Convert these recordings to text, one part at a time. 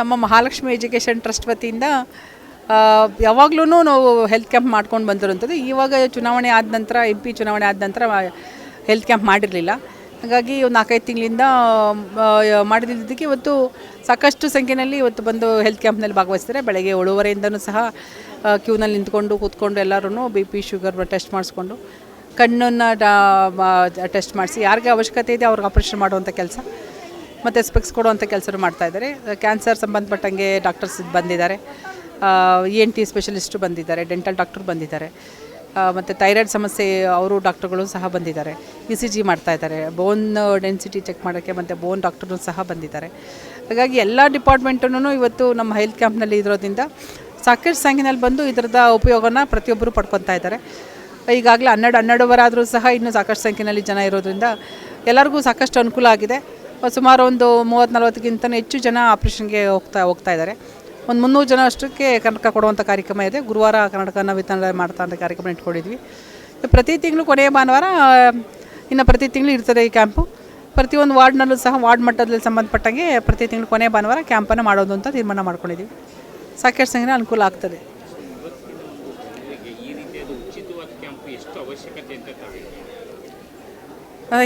ನಮ್ಮ Mahalakshmi education trust ವತಿಯಿಂದ ಯಾವಾಗಲೂ ನಾವು ಹೆಲ್ತ್ ಕ್ಯಾಂಪ್ ಮಾಡ್ಕೊಂಡು ಬಂದಿರೋಂಥದ್ದು ಇವಾಗ ಚುನಾವಣೆ ಆದ ನಂತರ ಎಂ ಪಿ ಚುನಾವಣೆ ಆದ ನಂತರ ಹೆಲ್ತ್ ಕ್ಯಾಂಪ್ ಮಾಡಿರಲಿಲ್ಲ. ಹಾಗಾಗಿ ಒಂದು ನಾಲ್ಕೈದು ತಿಂಗಳಿಂದ ಮಾಡಿದ್ದಕ್ಕೆ ಇವತ್ತು ಸಾಕಷ್ಟು ಸಂಖ್ಯೆಯಲ್ಲಿ ಇವತ್ತು ಬಂದು ಹೆಲ್ತ್ ಕ್ಯಾಂಪ್ನಲ್ಲಿ ಭಾಗವಹಿಸ್ತಾರೆ. ಬೆಳಗ್ಗೆ ಏಳುವರೆಯಿಂದನೂ ಸಹ ಕ್ಯೂನಲ್ಲಿ ನಿಂತ್ಕೊಂಡು ಕೂತ್ಕೊಂಡು ಎಲ್ಲರೂ ಬಿ ಪಿ ಶುಗರ್ ಟೆಸ್ಟ್ ಮಾಡಿಸ್ಕೊಂಡು, ಕಣ್ಣನ್ನು ಟೆಸ್ಟ್ ಮಾಡಿಸಿ, ಯಾರಿಗೆ ಅವಶ್ಯಕತೆ ಇದೆ ಅವ್ರಿಗೆ ಆಪ್ರೇಷನ್ ಮಾಡುವಂಥ ಕೆಲಸ. ಮತ್ತು ಸ್ಪೆಕ್ಸ್ ಕೊಡುವಂಥ ಕೆಲಸ ಮಾಡ್ತಾ ಇದ್ದಾರೆ. ಕ್ಯಾನ್ಸರ್ ಸಂಬಂಧಪಟ್ಟಂಗೆ ಡಾಕ್ಟರ್ಸ್ ಬಂದಿದ್ದಾರೆ. ಇ ಎನ್ ಟಿ ಸ್ಪೆಷಲಿಸ್ಟು ಬಂದಿದ್ದಾರೆ ಡೆಂಟಲ್ ಡಾಕ್ಟರ್ ಬಂದಿದ್ದಾರೆ. ಮತ್ತು ಥೈರಾಯ್ಡ್ ಸಮಸ್ಯೆ, ಅವರು ಡಾಕ್ಟರ್ಗಳು ಸಹ ಬಂದಿದ್ದಾರೆ. ಇ ಸಿ ಜಿ ಮಾಡ್ತಾ ಇದ್ದಾರೆ. ಬೋನ್ ಡೆನ್ಸಿಟಿ ಚೆಕ್ ಮಾಡೋಕ್ಕೆ ಮತ್ತು ಬೋನ್ ಡಾಕ್ಟರ್ನು ಸಹ ಬಂದಿದ್ದಾರೆ. ಹಾಗಾಗಿ ಎಲ್ಲ ಡಿಪಾರ್ಟ್ಮೆಂಟನ್ನು ಇವತ್ತು ನಮ್ಮ ಹೆಲ್ತ್ ಕ್ಯಾಂಪ್ನಲ್ಲಿ ಇರೋದ್ರಿಂದ ಸಾಕಷ್ಟು ಸಂಖ್ಯೆಯಲ್ಲಿ ಬಂದು ಇದರದ ಉಪಯೋಗನ ಪ್ರತಿಯೊಬ್ಬರು ಪಡ್ಕೊತಾ ಇದ್ದಾರೆ. ಈಗಾಗಲೇ ಹನ್ನೆರಡು, ಹನ್ನೆರಡುವರೆ ಆದರೂ ಸಹ ಇನ್ನೂ ಸಾಕಷ್ಟು ಸಂಖ್ಯೆಯಲ್ಲಿ ಜನ ಇರೋದ್ರಿಂದ ಎಲ್ಲರಿಗೂ ಸಾಕಷ್ಟು ಅನುಕೂಲ ಆಗಿದೆ. ಸುಮಾರು ಒಂದು ಮೂವತ್ತು ನಲ್ವತ್ತಕ್ಕಿಂತ ಹೆಚ್ಚು ಜನ ಆಪ್ರೇಷನ್ಗೆ ಹೋಗ್ತಾ ಹೋಗ್ತಾ ಇದ್ದಾರೆ. ಒಂದು ಮುನ್ನೂರು ಜನ ಅಷ್ಟಕ್ಕೆ ಕರ್ನಾಟಕ ಕೊಡುವಂಥ ಕಾರ್ಯಕ್ರಮ ಇದೆ. ಗುರುವಾರ ಕರ್ನಾಟಕನ ವಿತರಣೆ ಮಾಡ್ತಾ ಅಂತ ಕಾರ್ಯಕ್ರಮ ಇಟ್ಕೊಂಡಿದ್ವಿ. ಪ್ರತಿ ತಿಂಗಳು ಕೊನೆಯ ಭಾನುವಾರ, ಇನ್ನು ಪ್ರತಿ ತಿಂಗಳು ಇರ್ತದೆ ಈ ಕ್ಯಾಂಪು. ಪ್ರತಿಯೊಂದು ವಾರ್ಡ್ನಲ್ಲೂ ಸಹ ವಾರ್ಡ್ ಮಟ್ಟದಲ್ಲಿ ಸಂಬಂಧಪಟ್ಟಂಗೆ ಪ್ರತಿ ತಿಂಗಳು ಕೊನೆಯ ಭಾನುವಾರ ಕ್ಯಾಂಪನ್ನು ಮಾಡೋದು ಅಂತ ತೀರ್ಮಾನ ಮಾಡ್ಕೊಂಡಿದ್ದೀವಿ. ಸಾಕಷ್ಟು ಸಂಖ್ಯೆ ಅನುಕೂಲ ಆಗ್ತದೆ. ಅವಶ್ಯಕತೆ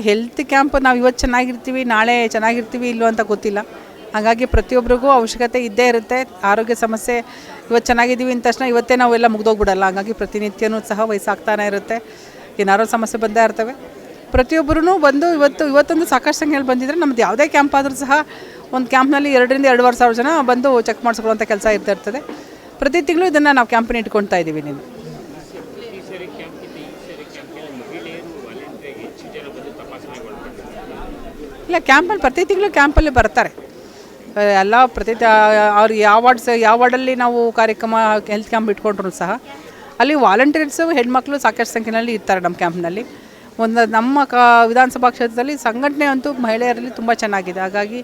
ಹೆಲ್ತ್ ಕ್ಯಾಂಪ್ ನಾವು ಇವತ್ತು ಚೆನ್ನಾಗಿರ್ತೀವಿ, ನಾಳೆ ಚೆನ್ನಾಗಿರ್ತೀವಿ ಇಲ್ಲೋ ಅಂತ ಗೊತ್ತಿಲ್ಲ. ಹಾಗಾಗಿ ಪ್ರತಿಯೊಬ್ಬರಿಗೂ ಅವಶ್ಯಕತೆ ಇದ್ದೇ ಇರುತ್ತೆ. ಆರೋಗ್ಯ ಸಮಸ್ಯೆ ಇವತ್ತು ಚೆನ್ನಾಗಿದ್ದೀವಿ ಅಂದ ತಕ್ಷಣ ಇವತ್ತೇ ನಾವೆಲ್ಲ ಮುಗ್ದೋಗ್ಬಿಡಲ್ಲ. ಹಾಗಾಗಿ ಪ್ರತಿನಿತ್ಯನೂ ಸಹ ವಯಸ್ಸಾಗ್ತಾನೆ ಇರುತ್ತೆ. ಏನಾರೋ ಸಮಸ್ಯೆ ಬಂದೇ ಇರ್ತವೆ. ಪ್ರತಿಯೊಬ್ಬರೂ ಬಂದು ಇವತ್ತು, ಇವತ್ತೊಂದು ಸಾಕಷ್ಟು ಸಂಖ್ಯೆಯಲ್ಲಿ ಬಂದಿದ್ದರೆ ನಮ್ಮದು ಯಾವುದೇ ಕ್ಯಾಂಪ್ ಆದರೂ ಸಹ ಒಂದು ಕ್ಯಾಂಪ್ನಲ್ಲಿ ಎರಡರಿಂದ ಎರಡುವರೆ ಸಾವಿರ ಜನ ಬಂದು ಚೆಕ್ ಮಾಡಿಸ್ಕೊಳ್ಳುವಂಥ ಕೆಲಸ ಇರ್ತಾ ಇರ್ತದೆ. ಪ್ರತಿ ತಿಂಗಳು ಇದನ್ನು ನಾವು ಕ್ಯಾಂಪನ್ನ ಇಟ್ಕೊಳ್ತಾ ಇದ್ದೀವಿ ನೀನು ಈ ಸರಿ ಕ್ಯಾಂಪ್ಗಿಂತ ಈ ಸರಿ ಕ್ಯಾಂಪಲ್ಲಿ ಮಹಿಳೆಯರು ವಾಲಂಟಿಯರ್ಗೆ ಹೆಚ್ಚು ಜನ ಬಂದು ತಪಾಸಣೆಗೊಳ್ತಾರೆ ಇಲ್ಲ ಕ್ಯಾಂಪಲ್ಲಿ ಪ್ರತಿ ತಿಂಗಳು ಕ್ಯಾಂಪಲ್ಲಿ ಬರ್ತಾರೆ. ಎಲ್ಲ ಪ್ರತಿ ಅವ್ರು ಯಾವ ವಾರ್ಡ್ಸ್, ಯಾವ ವಾರ್ಡಲ್ಲಿ ನಾವು ಕಾರ್ಯಕ್ರಮ ಹೆಲ್ತ್ ಕ್ಯಾಂಪ್ ಇಟ್ಕೊಂಡ್ರು ಸಹ, ಅಲ್ಲಿ ವಾಲಂಟಿಯರ್ಸು ಹೆಣ್ಮಕ್ಳು ಸಾಕಷ್ಟು ಸಂಖ್ಯೆಯಲ್ಲಿ ಇರ್ತಾರೆ ನಮ್ಮ ಕ್ಯಾಂಪ್ನಲ್ಲಿ ಒಂದು ನಮ್ಮ ಕ, ವಿಧಾನಸಭಾ ಕ್ಷೇತ್ರದಲ್ಲಿ ಸಂಘಟನೆ ಅಂತೂ ಮಹಿಳೆಯರಲ್ಲಿ ತುಂಬ ಚೆನ್ನಾಗಿದೆ. ಹಾಗಾಗಿ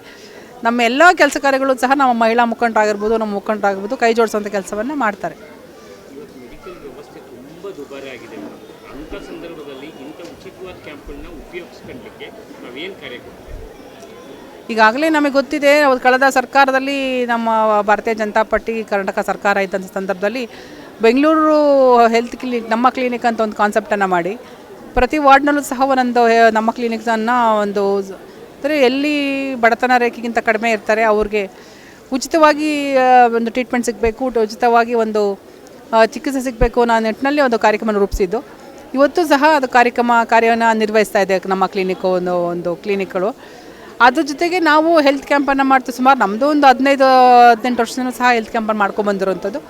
ನಮ್ಮ ಎಲ್ಲ ಕೆಲಸ ಕಾರ್ಯಗಳು ಸಹ ನಮ್ಮ ಮಹಿಳಾ ಮುಖಂಡರಾಗಿರ್ಬೋದು, ನಮ್ಮ ಮುಖಂಡರಾಗಿರ್ಬೋದು ಕೈ ಜೋಡಿಸುವಂಥ ಕೆಲಸವನ್ನು ಮಾಡ್ತಾರೆ. ಅಂಥ ಸಂದರ್ಭದಲ್ಲಿ ಇಂಥ ಉಚಿತವಾದ ಕ್ಯಾಂಪ್ಗಳನ್ನ ಉಪಯೋಗಿಸ್ಕೊಳ್ಳಿಕ್ಕೆ ನಾವೇನು ಕೊಡ್ತೀವಿ? ಈಗಾಗಲೇ ನಮಗೆ ಗೊತ್ತಿದೆ ಕಳೆದ ಸರ್ಕಾರದಲ್ಲಿ ನಮ್ಮ ಭಾರತೀಯ ಜನತಾ ಪಾರ್ಟಿ ಕರ್ನಾಟಕ ಸರ್ಕಾರ ಇದ್ದಂಥ ಸಂದರ್ಭದಲ್ಲಿ ಬೆಂಗಳೂರು ಹೆಲ್ತ್ ಕ್ಲಿನಿಕ್, ನಮ್ಮ ಕ್ಲಿನಿಕ್ ಅಂತ ಒಂದು ಕಾನ್ಸೆಪ್ಟನ್ನು ಮಾಡಿ, ಪ್ರತಿ ವಾರ್ಡ್ನಲ್ಲೂ ಸಹ ಒಂದೊಂದು ನಮ್ಮ ಕ್ಲಿನಿಕ್ಸನ್ನು ಒಂದು ಅಂದರೆ ಎಲ್ಲಿ ಬಡತನ ರೇಖೆಗಿಂತ ಕಡಿಮೆ ಇರ್ತಾರೆ, ಅವ್ರಿಗೆ ಉಚಿತವಾಗಿ ಒಂದು ಟ್ರೀಟ್ಮೆಂಟ್ ಸಿಗಬೇಕು, ಉಚಿತವಾಗಿ ಒಂದು ಚಿಕಿತ್ಸೆ ಸಿಗಬೇಕು ಅನ್ನೋ ನಿಟ್ಟಿನಲ್ಲಿ ಒಂದು ಕಾರ್ಯಕ್ರಮ ರೂಪಿಸಿದ್ದು. ಇವತ್ತು ಸಹ ಅದು ಕಾರ್ಯಕ್ರಮ, ಕಾರ್ಯವನ್ನು ನಿರ್ವಹಿಸ್ತಾ ಇದೆ ನಮ್ಮ ಕ್ಲಿನಿಕ್ ಒಂದು ಒಂದು ಕ್ಲಿನಿಕ್ಗಳು ಅದ್ರ ಜೊತೆಗೆ ನಾವು ಹೆಲ್ತ್ ಕ್ಯಾಂಪನ್ನು ಮಾಡ್ತೀವಿ ಸುಮಾರು ನಮ್ಮದು ಒಂದು ಹದಿನೈದು, ಹದಿನೆಂಟು ವರ್ಷದಿಂದ ಸಹ ಹೆಲ್ತ್ ಕ್ಯಾಂಪನ್ನು ಮಾಡ್ಕೊಂಬಂದಿರೋಂಥದ್ದು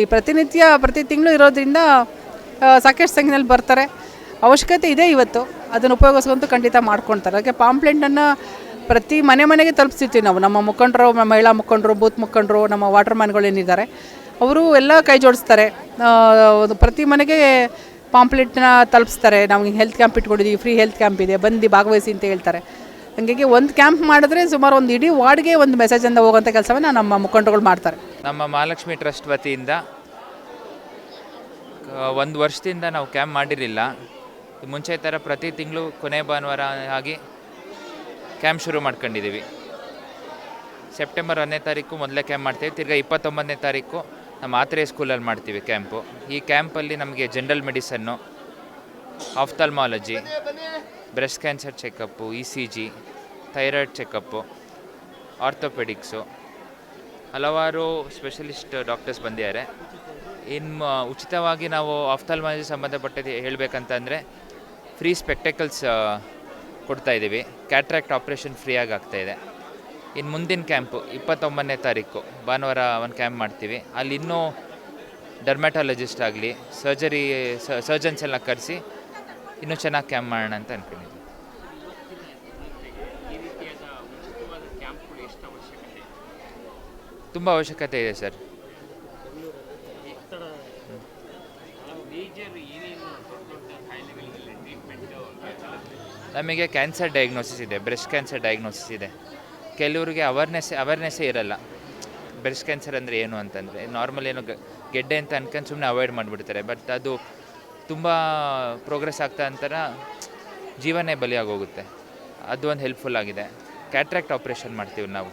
ಈ ಪ್ರತಿನಿತ್ಯ, ಪ್ರತಿ ತಿಂಗಳು ಇರೋದ್ರಿಂದ ಸಾಕಷ್ಟು ಸಂಖ್ಯೆಯಲ್ಲಿ ಬರ್ತಾರೆ. ಅವಶ್ಯಕತೆ ಇದೆ ಇವತ್ತು. ಅದನ್ನು ಉಪಯೋಗಿಸ್ಕೊಂತೂ ಖಂಡಿತ ಮಾಡ್ಕೊಳ್ತಾರೆ. ಅದಕ್ಕೆ ಪಾಂಪ್ಲೆಂಟನ್ನು ಪ್ರತಿ ಮನೆ ಮನೆಗೆ ತಲುಪಿಸ್ತೀವಿ ನಾವು. ನಮ್ಮ ಮುಖಂಡರು ಮಹಿಳಾ ಮುಖಂಡರು, ಬೂತ್ ಮುಖಂಡರು, ನಮ್ಮ ವಾಟರ್ ಮ್ಯಾನ್ಗಳು ಏನಿದ್ದಾರೆ ಅವರು ಎಲ್ಲ ಕೈ ಜೋಡಿಸ್ತಾರೆ. ಪ್ರತಿ ಮನೆಗೆ ಪಾಂಪ್ಲೆಟ್ನ ತಲುಪಿಸ್ತಾರೆ. ನಾವು ಹೆಲ್ತ್ ಕ್ಯಾಂಪ್ ಇಟ್ಕೊಂಡಿದ್ದೀವಿ ಫ್ರೀ ಹೆಲ್ತ್ ಕ್ಯಾಂಪ್ ಇದೆ, ಬಂದು ಭಾಗವಹಿಸಿ ಅಂತ ಹೇಳ್ತಾರೆ. ಹಂಗಾಗಿ ಒಂದು ಕ್ಯಾಂಪ್ ಮಾಡಿದ್ರೆ ಸುಮಾರು ಒಂದು ಇಡೀ ವಾರ್ಡ್ಗೆ ಒಂದು ಮೆಸೇಜಿಂದ ಹೋಗೋಂಥ ಕೆಲಸವನ್ನು ನಮ್ಮ ಮುಖಂಡಗಳು ಮಾಡ್ತಾರೆ. ನಮ್ಮ ಮಹಾಲಕ್ಷ್ಮಿ ಟ್ರಸ್ಟ್ ವತಿಯಿಂದ ಒಂದು ವರ್ಷದಿಂದ ನಾವು ಕ್ಯಾಂಪ್ ಮಾಡಿರಲಿಲ್ಲ. ಮುಂಚೆ ಥರ ಪ್ರತಿ ತಿಂಗಳು ಕೊನೆ ಭಾನುವಾರ ಆಗಿ ಕ್ಯಾಂಪ್ ಶುರು ಮಾಡ್ಕೊಂಡಿದ್ದೀವಿ ಸೆಪ್ಟೆಂಬರ್ ಒಂದನೇ ತಾರೀಕು ಮೊದಲೇ ಕ್ಯಾಂಪ್ ಮಾಡ್ತೀವಿ. ತಿರ್ಗಾ ಇಪ್ಪತ್ತೊಂಬತ್ತನೇ ತಾರೀಕು ನಮ್ಮ ಆತ್ರೇಯ ಸ್ಕೂಲಲ್ಲಿ ಮಾಡ್ತೀವಿ ಕ್ಯಾಂಪು. ಈ ಕ್ಯಾಂಪಲ್ಲಿ ನಮಗೆ general medicine ophthalmology breast cancer checkup E C G thyroid checkup orthopaedics ಹಲವಾರು ಸ್ಪೆಷಲಿಸ್ಟ್ ಡಾಕ್ಟರ್ಸ್ ಬಂದಿದ್ದಾರೆ. ಇನ್ನು ಉಚಿತವಾಗಿ ನಾವು ಆಫ್ಥಲ್ಮಾಲಜಿ ಸಂಬಂಧಪಟ್ಟದ್ದು ಹೇಳಬೇಕಂತಂದರೆ ಫ್ರೀ ಸ್ಪೆಕ್ಟಕಲ್ಸ್ ಕೊಡ್ತಾ ಇದ್ದೀವಿ. ಕ್ಯಾಟ್ರಾಕ್ಟ್ ಆಪ್ರೇಷನ್ ಫ್ರೀಯಾಗಿ ಆಗ್ತಾಯಿದೆ ಇನ್ನು ಮುಂದಿನ ಕ್ಯಾಂಪು ಇಪ್ಪತ್ತೊಂಬತ್ತನೇ ತಾರೀಕು. ಭಾನುವಾರ ಒಂದು ಕ್ಯಾಂಪ್ ಮಾಡ್ತೀವಿ. ಅಲ್ಲಿ ಇನ್ನೂ ಡರ್ಮ್ಯಾಟಾಲಜಿಸ್ಟ್ ಆಗಲಿ ಸರ್ಜರಿ ಸರ್ಜನ್ಸ್ ಎಲ್ಲ ಕರೆಸಿ ಇನ್ನೂ ಚೆನ್ನಾಗಿ ಕ್ಯಾಂಪ್ ಮಾಡೋಣ ಅಂತ ಅನ್ಕೊಂಡಿದ್ವಿ. ತುಂಬ ಅವಶ್ಯಕತೆ ಇದೆ ಸರ್. ನಮಗೆ ಕ್ಯಾನ್ಸರ್ ಡಯಾಗ್ನೋಸಿಸ್ ಇದೆ, ಬ್ರೆಸ್ಟ್ ಕ್ಯಾನ್ಸರ್ ಡಯಾಗ್ನೋಸಿಸ್ ಇದೆ. ಕೆಲವರಿಗೆ ಅವೇರ್ನೆಸ್ ಅವೇರ್ನೆಸ್ಸೇ ಇರಲ್ಲ. ಬ್ರೆಸ್ಟ್ ಕ್ಯಾನ್ಸರ್ ಅಂದರೆ ಏನು ಅಂತಂದರೆ ನಾರ್ಮಲ್ ಏನು ಗೆಡ್ಡೆ ಅಂತ ಅನ್ಕೊಂಡು ಸುಮ್ಮನೆ ಅವಾಯ್ಡ್ ಮಾಡಿಬಿಡ್ತಾರೆ. ಬಟ್ ಅದು ತುಂಬ ಪ್ರೋಗ್ರೆಸ್ ಆಗ್ತಾ ಅಂತರ ಜೀವನೇ ಬಲಿಯಾಗೋಗುತ್ತೆ. ಅದು ಒಂದು ಹೆಲ್ಪ್ಫುಲ್ ಆಗಿದೆ. ಕ್ಯಾಟ್ರಾಕ್ಟ್ ಆಪ್ರೇಷನ್ ಮಾಡ್ತೀವಿ ನಾವು.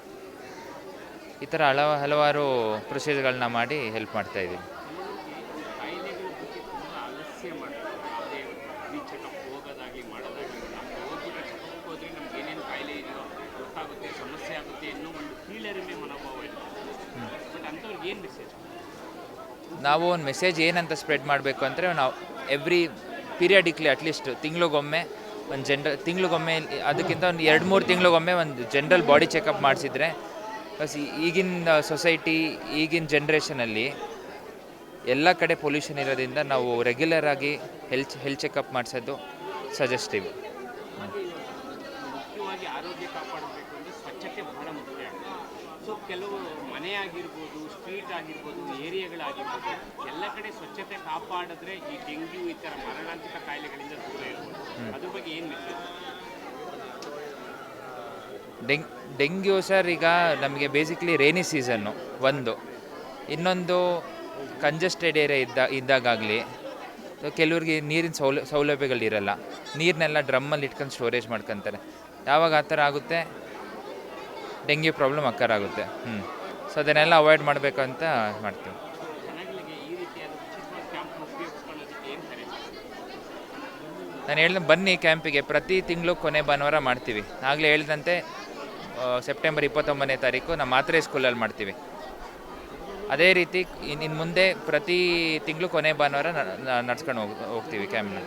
ಈ ಥರ ಹಲವ, ಹಲವಾರು ಪ್ರೊಸೀಜರ್ಗಳನ್ನ ಮಾಡಿ ಹೆಲ್ಪ್ ಮಾಡ್ತಾ ಇದ್ದೀವಿ ಕಾಯಿಲೆಗಳ ಬಗ್ಗೆ ತುಂಬ ಆಲಸ್ಯ ಮಾಡ್ತಾರೆ ಯಾವುದೇ ಫ್ರೀ ಚೆಕಪ್ ಹೋಗೋದಾಗಲಿ ಮಾಡೋದಾಗಲಿ ನಮ್ಗೆ ಹೋಗ್ಬಿಟ್ರೆ ಚೆಕಪ್ಗೆ ಹೋದರೆ ನಮ್ಗೆ ಏನೇನು ಕಾಯಿಲೆ ಇದೆಯೋ ಸಮಸ್ಯೆ ಆಗುತ್ತೆ ಅನ್ನೋ ಒಂದು ಕೀಳರಿಮೆ ಮನೋಭಾವ ಇದೆ ಬಟ್ ಅಂಥವ್ರಿಗೆ ಏನು ಮೆಸೇಜ್ ನಾವು ಒಂದು ಮೆಸೇಜ್ ಏನಂತ ಸ್ಪ್ರೆಡ್ ಮಾಡಬೇಕು ಅಂದರೆ ನಾವು ಎವ್ರಿ ಪೀರಿಯಡಿಕ್ಲಿ ಅಟ್ಲೀಸ್ಟ್ ತಿಂಗಳಿಗೊಮ್ಮೆ ಒಂದು ಜನರಲ್ ತಿಂಗಳಿಗೊಮ್ಮೆ ಅದಕ್ಕಿಂತ ಒಂದು ಎರಡು ಮೂರು ತಿಂಗಳಿಗೊಮ್ಮೆ ಒಂದು ಜನರಲ್ ಬಾಡಿ ಚೆಕಪ್ ಮಾಡಿಸಿದ್ರೆ ಬಸ್ ಈಗಿನ ಸೊಸೈಟಿ ಈಗಿನ ಜನ್ರೇಷನಲ್ಲಿ ಎಲ್ಲ ಕಡೆ ಪೊಲ್ಯೂಷನ್ ಇರೋದ್ರಿಂದ ನಾವು ರೆಗ್ಯುಲರ್ ಆಗಿ ಹೆಲ್ತ್ ಹೆಲ್ತ್ ಚೆಕಪ್ ಮಾಡಿಸೋದು ಸಜೆಸ್ಟಿವ್ ಮುಖ್ಯವಾಗಿ ಆರೋಗ್ಯ ಕಾಪಾಡಬೇಕು. ಸ್ವಚ್ಛತೆ ಬಹಳ ಮುಖ್ಯ. ಸೊ ಕೆಲವು ಮನೆ ಆಗಿರ್ಬೋದು ಸ್ಟ್ರೀಟ್ ಆಗಿರ್ಬೋದು ಏರಿಯಾಗಳಾಗಿರ್ಬೋದು ಎಲ್ಲ ಕಡೆ ಸ್ವಚ್ಛತೆ ಕಾಪಾಡಿದ್ರೆ ಈ ಡೆಂಗ್ಯೂ ಈ ಥರ ಮರಣಾಂತಿಕ ಕಾಯಿಲೆಗಳಿಂದ ದೂರ ಇರ್ಬೋದು. ಅದ್ರ ಬಗ್ಗೆ ಏನು ಮೆಸೇಜ್ ಡೆಂಗ್ ಡೆಂಗ್ಯೂ ಸರ್ ಈಗ ನಮಗೆ ಬೇಸಿಕ್ಲಿ ರೇನಿ ಸೀಸನ್ನು ಒಂದು. ಇನ್ನೊಂದು ಕಂಜೆಸ್ಟೆಡ್ ಏರಿಯಾ ಇದ್ದ ಇದ್ದಾಗಲಿ ಕೆಲವ್ರಿಗೆ ನೀರಿನ ಸೌಲ ಸೌಲಭ್ಯಗಳಿರಲ್ಲ. ನೀರನ್ನೆಲ್ಲ ಡ್ರಮ್ಮಲ್ಲಿ ಇಟ್ಕೊಂಡು ಸ್ಟೋರೇಜ್ ಮಾಡ್ಕೊತಾರೆ. ಯಾವಾಗ ಆ ಥರ ಆಗುತ್ತೆ? ಡೆಂಗ್ಯೂ ಪ್ರಾಬ್ಲಮ್ ಅಕ್ಕರಾಗುತ್ತೆ ಹ್ಞೂ ಸೊ ಅದನ್ನೆಲ್ಲ ಅವಾಯ್ಡ್ ಮಾಡಬೇಕು ಅಂತ ಮಾಡ್ತೀವಿ. ನಾನು ಹೇಳ್ದೆ ಬನ್ನಿ ಕ್ಯಾಂಪಿಗೆ. ಪ್ರತಿ ತಿಂಗಳು ಕೊನೆ ಭಾನುವಾರ ಮಾಡ್ತೀವಿ. ಆಗಲೇ ಹೇಳಿದಂತೆ ಸೆಪ್ಟೆಂಬರ್ ಇಪ್ಪತ್ತೊಂಬತ್ತನೇ ತಾರೀಕು ನಮ್ಮ ಮಾತ್ರೆ ಸ್ಕೂಲಲ್ಲಿ ಮಾಡ್ತೀವಿ. ಅದೇ ರೀತಿ ಇನ್ನು ಮುಂದೆ ಪ್ರತಿ ತಿಂಗಳು ಕೊನೆ ಭಾನುವಾರ ನಡ್ಸ್ಕೊಂಡು ಹೋಗ್, ಹೋಗ್ತೀವಿ ಕ್ಯಾಂಪ್ನ